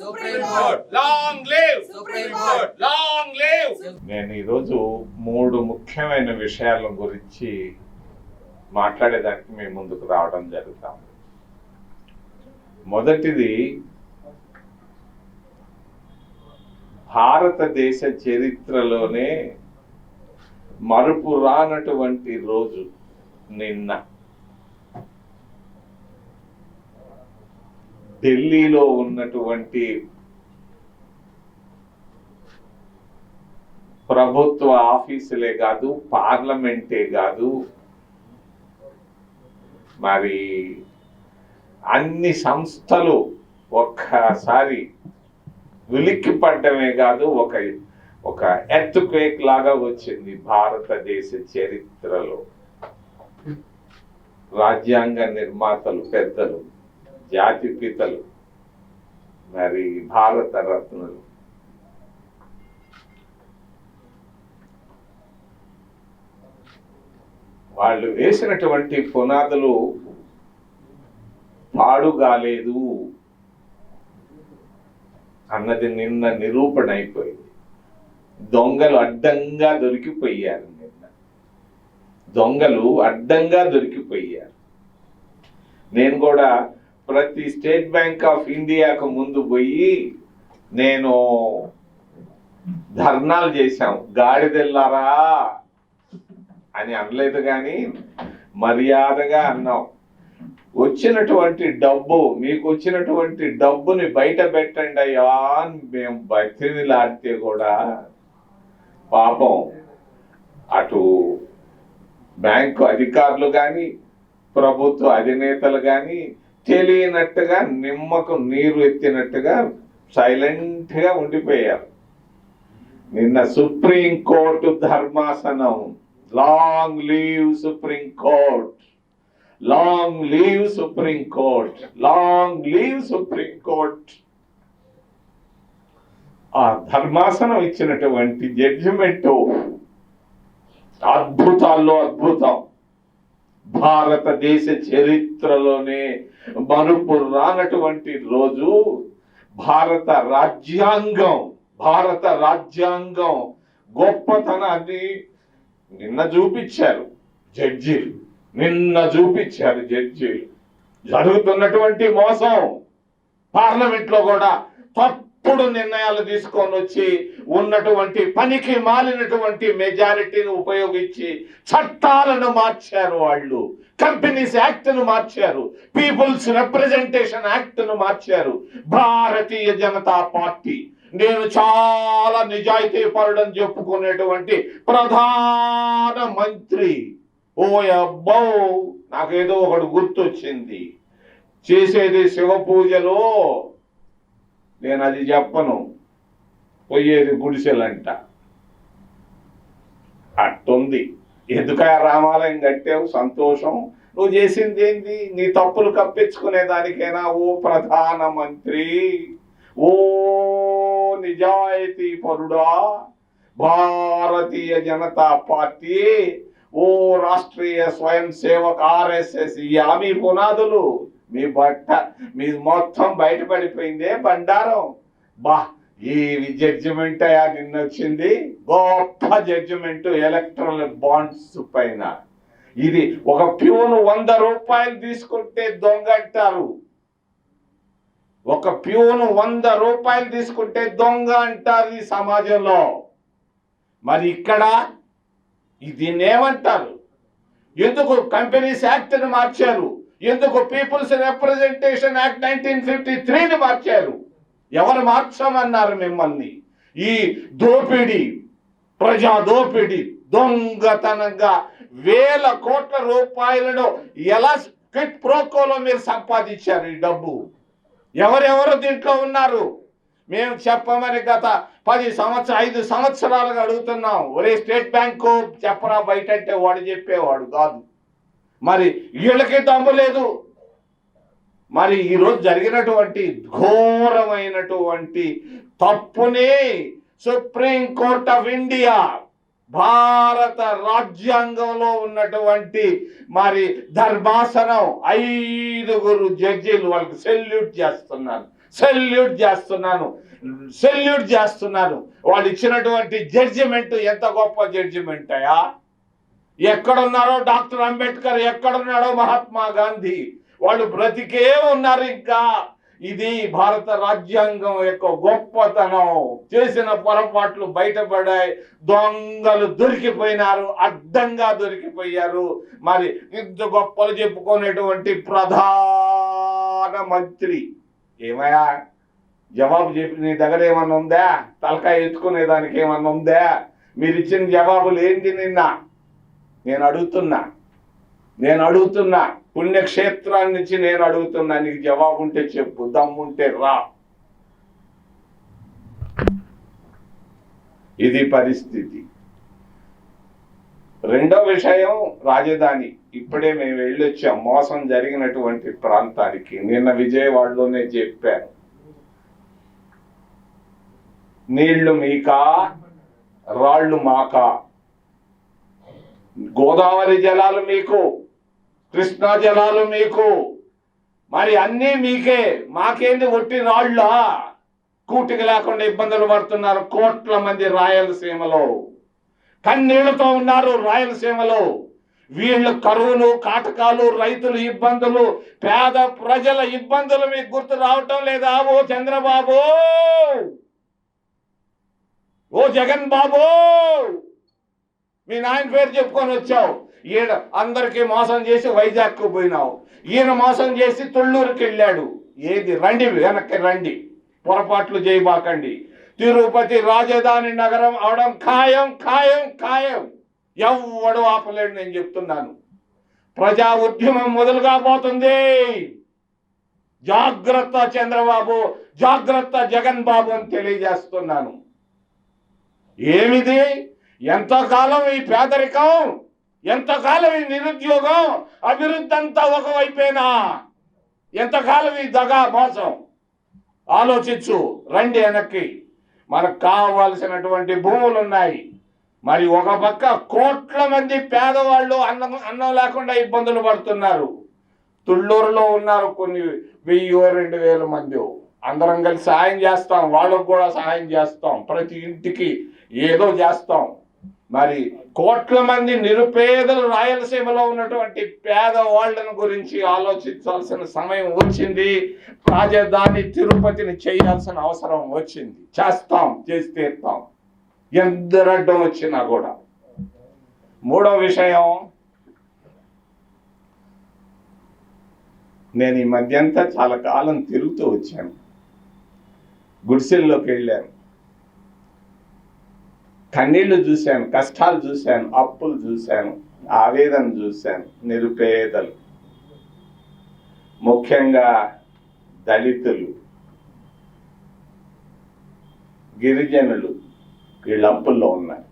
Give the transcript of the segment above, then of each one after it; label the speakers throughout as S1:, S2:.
S1: Long live. Long live
S2: నేను ఈరోజు మూడు ముఖ్యమైన విషయాల గురించి మాట్లాడేదానికి మీ ముందుకు రావడం జరుగుతాం. మొదటిది భారతదేశ చరిత్రలోనే మరుపు రానటువంటి రోజు నిన్న. ఢిల్లీలో ఉన్నటువంటి ప్రభుత్వ ఆఫీసులే కాదు పార్లమెంటే కాదు. మరి అన్ని సంస్థలు ఒక్కసారి ఉలిక్కి పడ్డమే కాదు ఒక ఒక ఎర్త్ క్వేక్ లాగా వచ్చింది భారతదేశ చరిత్రలో. రాజ్యాంగ నిర్మాతలు పెద్దలు. జాతి పితలు మరి భారత రత్నులు. వాళ్ళు వేసినటువంటి పునాదులు పాడుగాలేదు. అన్నది నిన్న నిరూపణ అయిపోయింది. దొంగలు అడ్డంగా దొరికిపోయారు నిన్న. దొంగలు అడ్డంగా దొరికిపోయారు. నేను కూడా ప్రతి స్టేట్ బ్యాంక్ ఆఫ్ ఇండియాకు ముందు పోయి నేను ధర్నాలు చేశాం. గాడిదెల్లారా అని అనలేదు కానీ మర్యాదగా అన్నాం. వచ్చినటువంటి డబ్బు మీకు వచ్చినటువంటి డబ్బుని బయట పెట్టండి అయ్యా అని మేము బతిమిలాడితే కూడా పాపం అటు బ్యాంకు అధికారులు కానీ ప్రభుత్వ అధినేతలు కానీ తెలియనట్టుగా నిమ్మకు నీరు ఎత్తినట్టుగా సైలెంట్గా ఉండిపోయారు. నిన్న సుప్రీం కోర్టు ధర్మాసనం. Long leave supreme court long leave supreme court long leave supreme court ఆ ధర్మాసనం ఇచ్చినటువంటి జడ్జిమెంట్ అద్భుతాల్లో అద్భుతం. భారతదేశ చరిత్రలోనే మరుపు రానటువంటి రోజు భారత రాజ్యాంగం భారత రాజ్యాంగం గొప్పతనాన్ని నిన్న చూపించారు జడ్జీలు. నిన్న చూపించారు జడ్జీలు. జరుగుతున్నటువంటి మోసం పార్లమెంట్లో కూడా తప్పుడు నిర్ణయాలు తీసుకొని వచ్చి ఉన్నటువంటి పనికి మాలినటువంటి మెజారిటీని ఉపయోగించి చట్టాలను మార్చారు వాళ్ళు. కంపెనీస్ యాక్ట్ను మార్చారు. పీపుల్స్ రిప్రజెంటేషన్ యాక్ట్ను మార్చారు. భారతీయ జనతా పార్టీ. నేను చాలా నిజాయితీ పరుడని చెప్పుకునేటువంటి ప్రధాన మంత్రి ఓ అబ్బో! నాకేదో ఒకటి గుర్తొచ్చింది. చేసేది శివ పూజలో నేను అది చెప్పను. పోయేది గుడిసెలంట. అట్టుంది. ఎందుక రామాలయం కట్టావు? సంతోషం. నువ్వు చేసింది ఏంది నీ తప్పులు కప్పించుకునే దానికైనా ఓ ప్రధాన మంత్రి ఓ నిజాయితీ పరుడా భారతీయ జనతా పార్టీ ఓ రాష్ట్రీయ స్వయం సేవక్ ఆర్ఎస్ఎస్ ఈ మీ పునాదులు. మీ బట్ట మీ మొత్తం బయటపడిపోయిందే బండారం. బా ఈ జడ్జిమెంట్ అయ్యా నిన్న వచ్చింది గొప్ప జడ్జిమెంట్ ఎలక్ట్రానిక్ బాండ్స్ పైన. ఇది ఒక ప్యూను వంద రూపాయలు తీసుకుంటే దొంగ అంటారు. ఒక ప్యూను వంద రూపాయలు తీసుకుంటే దొంగ అంటారు ఈ సమాజంలో. మరి ఇక్కడ దీన్ని ఏమంటారు ఎందుకు కంపెనీస్ యాక్ట్ని మార్చారు? ఎందుకు people's representation act nineteen fifty త్రీని మార్చారు? ఎవరు మార్చమన్నారు మిమ్మల్ని? ఈ దోపిడి ప్రజా దోపిడి దొంగతనంగా వేల కోట్ల రూపాయలను ఎలా క్విట్ ప్రోకోలో మీరు సంపాదించారు ఈ డబ్బు? ఎవరెవరు దీంట్లో ఉన్నారు? మేము చెప్పమని గత పది సంవత్సరం ఐదు సంవత్సరాలుగా అడుగుతున్నాం. ఒరే స్టేట్ బ్యాంకు చెప్పరా బయట అంటే వాడు చెప్పేవాడు కాదు. మరి వీళ్ళకి దమ్ము లేదు. మరి ఈరోజు జరిగినటువంటి ఘోరమైనటువంటి తప్పుని సుప్రీం కోర్ట్ ఆఫ్ ఇండియా భారత రాజ్యాంగంలో ఉన్నటువంటి మరి ధర్మాసనం ఐదుగురు జడ్జీలు వాళ్ళకి సెల్యూట్ చేస్తున్నాను. సెల్యూట్ చేస్తున్నాను. సెల్యూట్ చేస్తున్నాను. వాళ్ళు ఇచ్చినటువంటి జడ్జిమెంట్ ఎంత గొప్ప జడ్జిమెంట్ అయ్యా ఎక్కడున్నారో డాక్టర్ అంబేద్కర్ ఎక్కడున్నాడో మహాత్మా గాంధీ. వాళ్ళు బ్రతికే ఉన్నారు ఇంకా. ఇది భారత రాజ్యాంగం యొక్క గొప్పతనం. చేసిన పొరపాట్లు బయటపడాయి. దొంగలు దొరికిపోయినారు అడ్డంగా దొరికిపోయారు. మరి ఇంత గొప్పలు చెప్పుకునేటువంటి ప్రధాన మంత్రి ఏమయ్యా? జవాబు చెప్పి నీ దగ్గర ఏమన్నా ఉందా? తలకాయ ఎత్తుకునే దానికి ఏమన్నా ఉందా? మీరు ఇచ్చిన జవాబులు ఏంటి నిన్న? నేను అడుగుతున్నా. నేను అడుగుతున్నా. పుణ్యక్షేత్రాన్ని నుంచి నేను అడుగుతున్నా. నీకు జవాబు ఉంటే చెప్పు. దమ్ముంటే రా. ఇది పరిస్థితి. రెండో విషయం రాజధాని. ఇప్పుడే మేము వెళ్ళొచ్చాం. మోసం జరిగినటువంటి ప్రాంతానికి. నిన్న విజయవాడలోనే చెప్పాను. నీళ్ళు మీకా? రాళ్ళు మాకా? గోదావరి జలాలు మీకు కృష్ణా జలాలు మీకు. మరి అన్నీ మీకే మాకేంది ఒట్టి రాళ్ళ? కూటికి లేకుండా ఇబ్బందులు పడుతున్నారు కోట్ల మంది రాయలసీమలో. కన్నీళ్ళతో ఉన్నారు రాయలసీమలో. వీళ్ళ కరువులు కాటకాలు రైతులు ఇబ్బందులు పేద ప్రజల ఇబ్బందులు మీకు గుర్తు రావటం లేదా? ఓ చంద్రబాబు! ఓ జగన్ బాబు! మీ నాయన పేరు చెప్పుకొని వచ్చావు. ఈయన అందరికీ మోసం చేసి వైజాగ్కు పోయినావు. ఈయన మోసం చేసి తొళ్ళూరుకి వెళ్ళాడు. ఏది? రండి వెనక్కి రండి. పొరపాట్లు చేయబాకండి. తిరుపతి రాజధాని నగరం అవడం ఖాయం ఖాయం ఖాయం. ఎవడు ఆపలేడు నేను చెప్తున్నాను. ప్రజా ఉద్యమం మొదలు కాబోతుంది జాగ్రత్త చంద్రబాబు జాగ్రత్త జగన్ బాబు అని తెలియజేస్తున్నాను. ఏమిది? ఎంతకాలం ఈ పేదరికం? ఎంతకాలం ఈ నిరుద్యోగం? అభివృద్ధి అంతా ఒకవైపేనా? ఎంతకాలం ఈ దగా మోసం? ఆలోచించు రండి వెనక్కి. మనకు కావలసినటువంటి భూములు ఉన్నాయి మరి ఒక పక్క కోట్ల మంది పేదవాళ్ళు అన్నం అన్నం లేకుండా ఇబ్బందులు పడుతున్నారు. తుళ్ళూరులో ఉన్నారు కొన్ని వెయ్యి రెండు వేల మంది. అందరం కలిసి సహాయం చేస్తాం. వాళ్ళకు కూడా సహాయం చేస్తాం. ప్రతి ఇంటికి ఏదో చేస్తాం. మరి కోట్ల మంది నిరుపేదలు రాయలసీమలో ఉన్నటువంటి పేదవాళ్ళను గురించి ఆలోచించాల్సిన సమయం వచ్చింది. రాజధాని తిరుపతిని చేయాల్సిన అవసరం వచ్చింది. చేస్తాం చేసి తీరుతాం. ఎందరడ్డం వచ్చినా కూడా. మూడో విషయం నేను ఈ మధ్యంతా చాలా కాలం తిరుగుతూ వచ్చాను. గుడిసెల్లోకి వెళ్ళాను. కన్నీళ్ళు చూశాను కష్టాలు చూశాను అప్పులు చూశాను ఆవేదన చూశాను నిరుపేదలు. ముఖ్యంగా దళితులు గిరిజనులు వీళ్ళు అప్పుల్లో ఉన్నారు.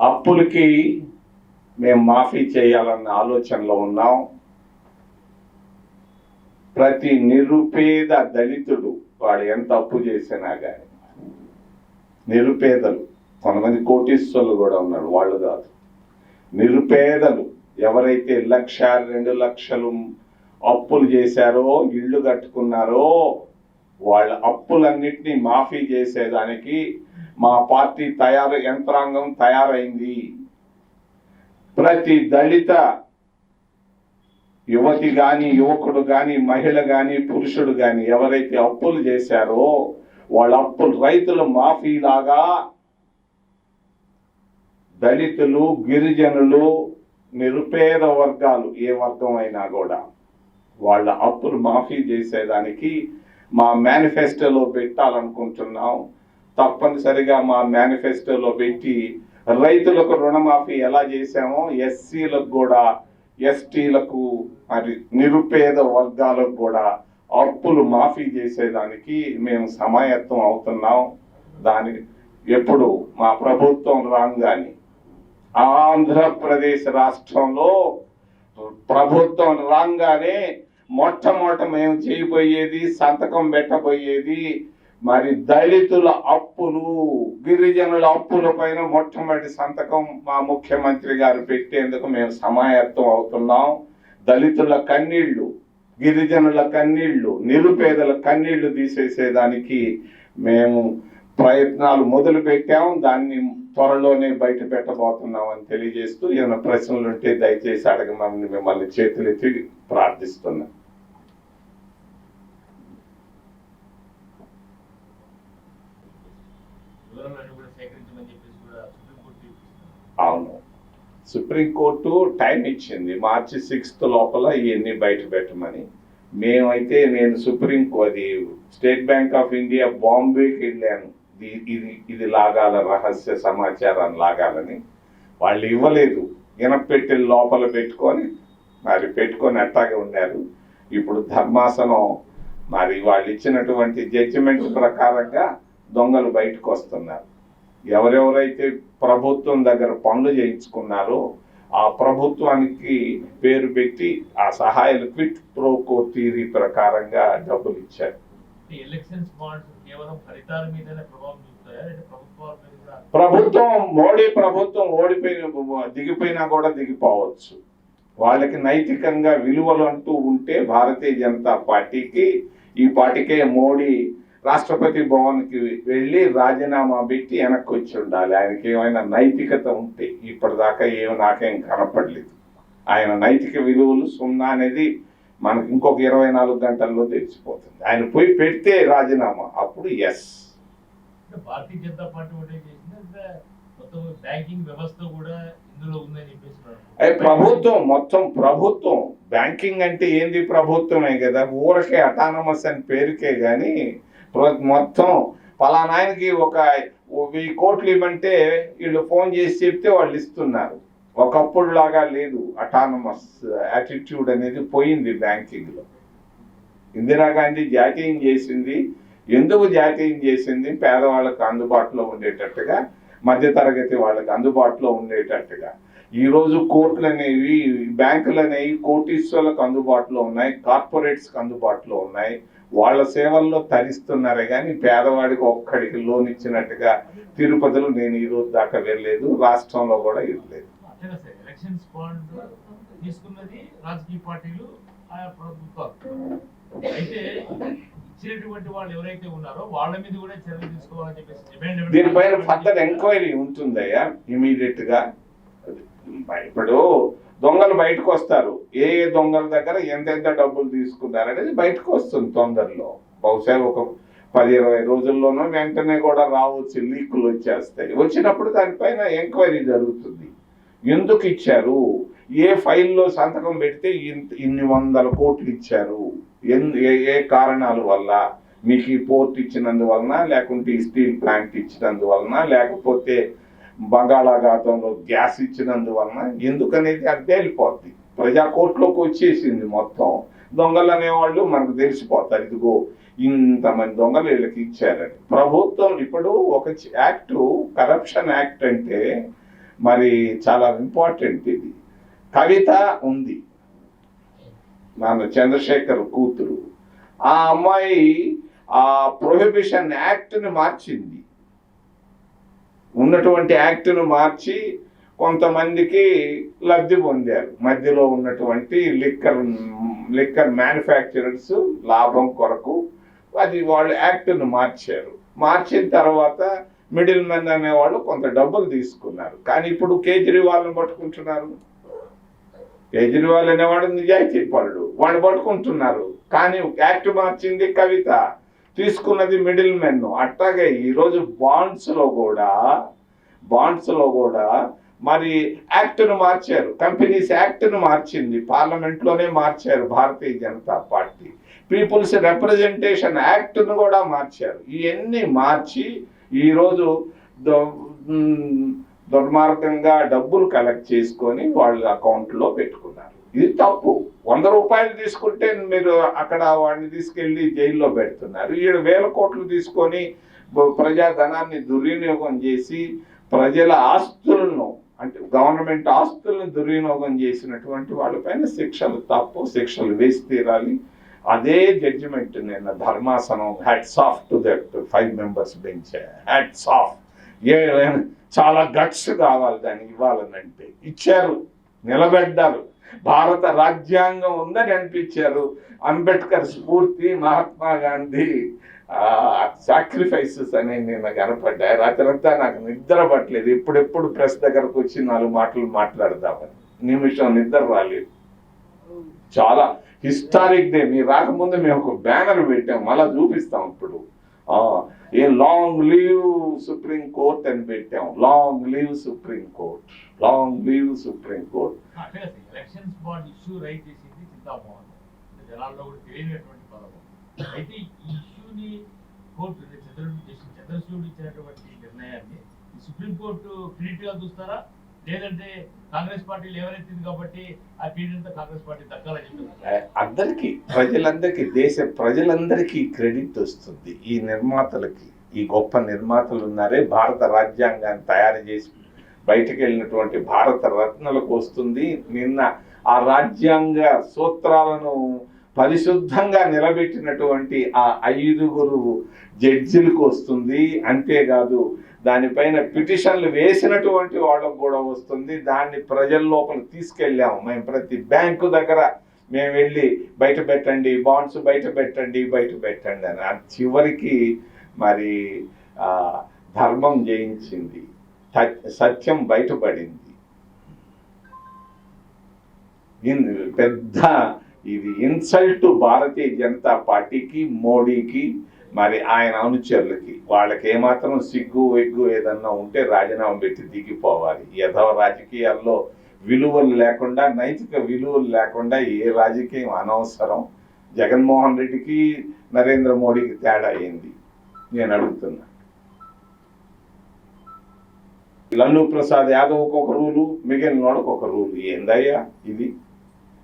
S2: అప్పులకి మేము మాఫీ చేయాలన్న ఆలోచనలో ఉన్నాం. ప్రతి నిరుపేద దళితుడు వాడు ఎంత అప్పు చేసినా కానీ నిరుపేదలు. కొంతమంది కోటీశ్వరులు కూడా ఉన్నారు వాళ్ళు కాదు. నిరుపేదలు ఎవరైతే లక్ష రెండు లక్షలు అప్పులు చేశారో ఇళ్ళు కట్టుకున్నారో వాళ్ళ అప్పులన్నింటినీ మాఫీ చేసేదానికి మా పార్టీ తయారు యంత్రాంగం తయారైంది. ప్రతి దళిత యువతి కానీ యువకుడు కానీ మహిళ కానీ పురుషుడు కానీ ఎవరైతే అప్పులు చేశారో వాళ్ళ అప్పులు రైతుల మాఫీ లాగా దళితులు గిరిజనులు నిరుపేద వర్గాలు ఏ వర్గం అయినా కూడా వాళ్ళ అప్పులు మాఫీ చేసేదానికి మా మేనిఫెస్టోలో పెట్టాలనుకుంటున్నాం. తప్పనిసరిగా మా మేనిఫెస్టోలో పెట్టి రైతులకు రుణమాఫీ ఎలా చేశామో ఎస్సీలకు కూడా ఎస్టీలకు మరి నిరుపేద వర్గాలకు కూడా అప్పులు మాఫీ చేసేదానికి మేము సమాయత్తం అవుతున్నాం. దాని ఎప్పుడు మా ప్రభుత్వం రాగానే ఆంధ్రప్రదేశ్ రాష్ట్రంలో ప్రభుత్వం రాగానే మొట్టమొదట మేము చేయబోయేది సంతకం పెట్టబోయేది మరి దళితుల అప్పులు గిరిజనుల అప్పుల పైన మొట్టమొదటి సంతకం మా ముఖ్యమంత్రి గారు పెట్టేందుకు మేము సమాయత్తం అవుతున్నాం. దళితుల కన్నీళ్ళు గిరిజనుల కన్నీళ్ళు నిరుపేదల కన్నీళ్ళు తీసేసేదానికి మేము ప్రయత్నాలు మొదలు పెట్టాము దాన్ని త్వరలోనే బయట పెట్టబోతున్నాం అని తెలియజేస్తూ ఏమైనా ప్రశ్నలు ఉంటే దయచేసి అడగమని మిమ్మల్ని చేతులెత్తి ప్రార్థిస్తున్నాం
S3: వివరాలను కూడా సేకరించమని చెప్పేసి కూడా సుప్రీంకోర్టు తీర్పు ఇస్తుంది.
S2: అవును సుప్రీంకోర్టు టైం ఇచ్చింది. మార్చి సిక్స్త్ లోపల ఇవన్నీ బయట పెట్టమని. మేమైతే నేను సుప్రీం అది స్టేట్ బ్యాంక్ ఆఫ్ ఇండియా బాంబేకి వెళ్ళాను. ఇది ఇది ఇది లాగాల రహస్య సమాచారాన్ని లాగాలని. వాళ్ళు ఇవ్వలేదు. ఇనపెట్టె లోపల పెట్టుకొని మరి పెట్టుకొని అట్టాగే ఉన్నారు ఇప్పుడు ధర్మాసనం మరి వాళ్ళు ఇచ్చినటువంటి జడ్జిమెంట్ ప్రకారంగా దొంగలు బయటకు వస్తున్నారు. ఎవరెవరైతే ప్రభుత్వం దగ్గర పనులు చేయించుకున్నారో ఆ ప్రభుత్వానికి పేరు పెట్టి ఆ సహాయాలు క్విట్ ప్రోకో థీరీ ప్రకారంగా డబ్బులు ఇచ్చారు. ప్రభుత్వం మోడీ ప్రభుత్వం ఓడిపోయిన దిగిపోయినా కూడా దిగిపోవచ్చు. వాళ్ళకి నైతికంగా విలువలు అంటూ ఉంటే భారతీయ జనతా పార్టీకి ఈ పార్టీకే మోడీ రాష్ట్రపతి భవన్కి వెళ్ళి రాజీనామా పెట్టి వెనక్కి వచ్చి ఉండాలి. ఆయనకి ఏమైనా నైతికత ఉంటే ఇప్పటిదాకా ఏమి నాకేం కనపడలేదు. ఆయన నైతిక విలువలు సున్నా అనేది మనకి ఇంకొక ఇరవై నాలుగు గంటల్లో తెలిసిపోతుంది. ఆయన పోయి పెడితే రాజీనామా. అప్పుడు yes
S3: Bharatiya Janata party banking వ్యవస్థ కూడా ఇందులో ఉందని చెప్పేసి
S2: ప్రభుత్వం మొత్తం ప్రభుత్వం. బ్యాంకింగ్ అంటే ఏంది ప్రభుత్వమే కదా? ఊరకే అటానమస్ అని పేరుకే కానీ మొత్తం పలానాయనకి ఒక వెయ్యి కోట్లు ఇవ్వమంటే వీళ్ళు ఫోన్ చేసి చెప్తే వాళ్ళు ఇస్తున్నారు. ఒకప్పుడు లాగా లేదు. అటానమస్ యాటిట్యూడ్ అనేది పోయింది బ్యాంకింగ్లో ఇందిరాగాంధీ జాతీయం చేసింది. ఎందుకు జాతీయం చేసింది? పేదవాళ్ళకు అందుబాటులో ఉండేటట్టుగా మధ్యతరగతి వాళ్ళకి అందుబాటులో ఉండేటట్టుగా. ఈరోజు కోర్టులు అనేవి బ్యాంకులు అనేవి కోటీశ్వర్లకు అందుబాటులో ఉన్నాయి కార్పొరేట్స్కి అందుబాటులో ఉన్నాయి. వాళ్ళ సేవల్లో తరిస్తున్నారే కానీ పేదవాడికి ఒక్కడికి లోన్ ఇచ్చినట్టుగా తిరుపతిలో నేను ఈ రోజు దాకా వెళ్ళలేదు రాష్ట్రంలో కూడా ఇవ్వలేదు
S3: తీసుకున్నది రాజకీయ పార్టీలు ఆయా ప్రభుత్వాలు. అయితే ఇచ్చినటువంటి వాళ్ళు ఎవరైతే ఉన్నారో వాళ్ళ మీద కూడా చర్యలు తీసుకోవాలని చెప్పేసి డిమాండ్
S2: దీనిపైన ఫర్దర్ ఎంక్వైరీ ఉంటుందయ్యా ఇమీడియట్గా ఇప్పుడు దొంగలు బయటకు వస్తారు. ఏ ఏ దొంగల దగ్గర ఎంతెంత డబ్బులు తీసుకున్నారు అనేది బయటకు వస్తుంది తొందరలో. బహుశా ఒక పది ఇరవై రోజుల్లోనో వెంటనే కూడా రావచ్చు లీకులు వచ్చేస్తాయి. వచ్చినప్పుడు దానిపైన ఎంక్వైరీ జరుగుతుంది. ఎందుకు ఇచ్చారు? ఏ ఫైల్లో సంతకం పెడితే ఇంత- ఇన్ని వందల కోట్లు ఇచ్చారు? ఎన్- ఏ ఏ కారణాల వల్ల? మీకు ఈ పోర్ట్ ఇచ్చినందువలన లేకుంటే ఈ స్టీల్ ప్లాంట్ ఇచ్చినందువలన లేకపోతే బంగాళాఖాతంలో గ్యాస్ ఇచ్చినందువలన ఎందుకనేది అది తేలిపోద్ది. ప్రజా కోర్టులోకి వచ్చేసింది మొత్తం. దొంగలు అనేవాళ్ళు మనకు తెలిసిపోతారు. ఇదిగో ఇంతమంది దొంగలు వీళ్ళకి ఇచ్చారని. ప్రభుత్వం ఇప్పుడు ఒక యాక్ట్ కరప్షన్ యాక్ట్ అంటే మరి చాలా ఇంపార్టెంట్ ఇది. కవిత ఉంది. నాన్న చంద్రశేఖర్ కూతురు. ఆ అమ్మాయి ఆ ప్రొహిబిషన్ యాక్ట్ని మార్చింది. ఉన్నటువంటి యాక్ట్ను మార్చి కొంతమందికి లబ్ధి పొందారు. మధ్యలో ఉన్నటువంటి లిక్కర్ లిక్కర్ మ్యానుఫ్యాక్చరర్స్ లాభం కొరకు అది వాళ్ళు యాక్ట్ను మార్చారు. మార్చిన తర్వాత మిడిల్ మెన్ అనేవాళ్ళు కొంత డబ్బులు తీసుకున్నారు. కానీ ఇప్పుడు కేజ్రీవాల్ని పట్టుకుంటున్నారు. కేజ్రీవాల్ అనేవాడు నిజాయితీ పరుడు. వాళ్ళు పట్టుకుంటున్నారు. కానీ యాక్ట్ మార్చింది కవిత. తీసుకున్నది మిడిల్ మెన్ అట్లాగే ఈరోజు బాండ్స్లో కూడా బాండ్స్లో కూడా మరి యాక్ట్ను మార్చారు. కంపెనీస్ యాక్ట్ను మార్చింది. పార్లమెంట్లోనే మార్చారు Bharatiya Janata party. People's representation యాక్ట్ను కూడా మార్చారు. ఇవన్నీ మార్చి ఈరోజు దుర్మార్గంగా డబ్బులు కలెక్ట్ చేసుకొని వాళ్ళ అకౌంట్లో పెట్టుకున్నారు. ఇది తప్పు. వంద రూపాయలు తీసుకుంటే మీరు అక్కడ వాడిని తీసుకెళ్ళి జైల్లో పెడుతున్నారు. ఈడు వేల కోట్లు తీసుకొని ప్రజాధనాన్ని దుర్వినియోగం చేసి ప్రజల ఆస్తులను అంటే గవర్నమెంట్ ఆస్తులను దుర్వినియోగం చేసినటువంటి వాళ్ళపైన శిక్షలు తప్పు శిక్షలు వేసి తీరాలి. అదే జడ్జిమెంట్ నిన్న ధర్మాసనం hats off to that five members bench hats off ఏ చాలా గట్స్ కావాలి దానికి ఇవ్వాలనంటే. ఇచ్చారు. నిలబెడ్డారు. భారత రాజ్యాంగం ఉందని అనిపించారు. అంబేద్కర్ స్ఫూర్తి మహాత్మా గాంధీ సాక్రిఫైసెస్ అని నేను కనపడ్డాయి రాత్రంతా నాకు నిద్ర పట్టలేదు. ఎప్పుడెప్పుడు ప్రెస్ దగ్గరకు వచ్చి నాలుగు మాటలు మాట్లాడదామని. నిమిషం నిద్ర రాలేదు. చాలా హిస్టారిక్ డే. మీరు రాకముందు మేము ఒక బ్యానర్ పెట్టాం. మళ్ళీ చూపిస్తాం ఇప్పుడు ఏ లాంగ్ లీవ్ సుప్రీం కోర్ట్ అని పెట్టాం. Long live supreme court long live supreme court
S3: అంటే ఎలక్షన్స్ బాండ్ ఇష్యూ అయితే ఈ ఇష్యూని చంద్రచూడ్ ఇచ్చినటువంటి నిర్ణయాన్ని సుప్రీంకోర్టు సుప్రీం కోర్టు క్రెడిట్గా చూస్తారా? లేదంటే కాంగ్రెస్ పార్టీ లేవనెత్తింది కాబట్టి ఆ క్రెడిట్ కాంగ్రెస్ పార్టీ దక్కాలని చెప్తున్నారు
S2: అందరికీ ప్రజలందరికీ దేశ ప్రజలందరికీ క్రెడిట్ వస్తుంది. ఈ నిర్మాతలకి ఈ గొప్ప నిర్మాతలు ఉన్నారే భారత రాజ్యాంగాన్ని తయారు చేసి బయటకు వెళ్ళినటువంటి భారత రత్నలకు వస్తుంది. నిన్న ఆ రాజ్యాంగ సూత్రాలను పరిశుద్ధంగా నిలబెట్టినటువంటి ఆ ఐదుగురు జడ్జిలకు వస్తుంది. అంతేకాదు దానిపైన పిటిషన్లు వేసినటువంటి వాళ్ళకు కూడా వస్తుంది. దాన్ని ప్రజల లోపల తీసుకెళ్ళాము మేము. ప్రతి బ్యాంకు దగ్గర మేము వెళ్ళి బయట పెట్టండి బాండ్స్ బయట పెట్టండి బయట పెట్టండి అని. చివరికి మరి ఆ, ధర్మం జయించింది. సత్యం బయటపడింది. పెద్ద ఇది ఇన్సల్ట్ భారతీయ జనతా పార్టీకి మోడీకి మరి ఆయన అనుచరులకి వాళ్ళకి ఏమాత్రం సిగ్గు వెగ్గు ఏదన్నా ఉంటే రాజీనామా పెట్టి దిగిపోవాలి. యథవ రాజకీయాల్లో విలువలు లేకుండా నైతిక విలువలు లేకుండా ఏ రాజకీయం అనవసరం. జగన్మోహన్ రెడ్డికి నరేంద్ర మోడీకి తేడా అయింది నేను అడుగుతున్నా. లల్లు ప్రసాద్ యాదవ్కి ఒక రూలు మిగిలిన వాళ్ళకి ఒక రూలు ఏందయ్యా ఇది?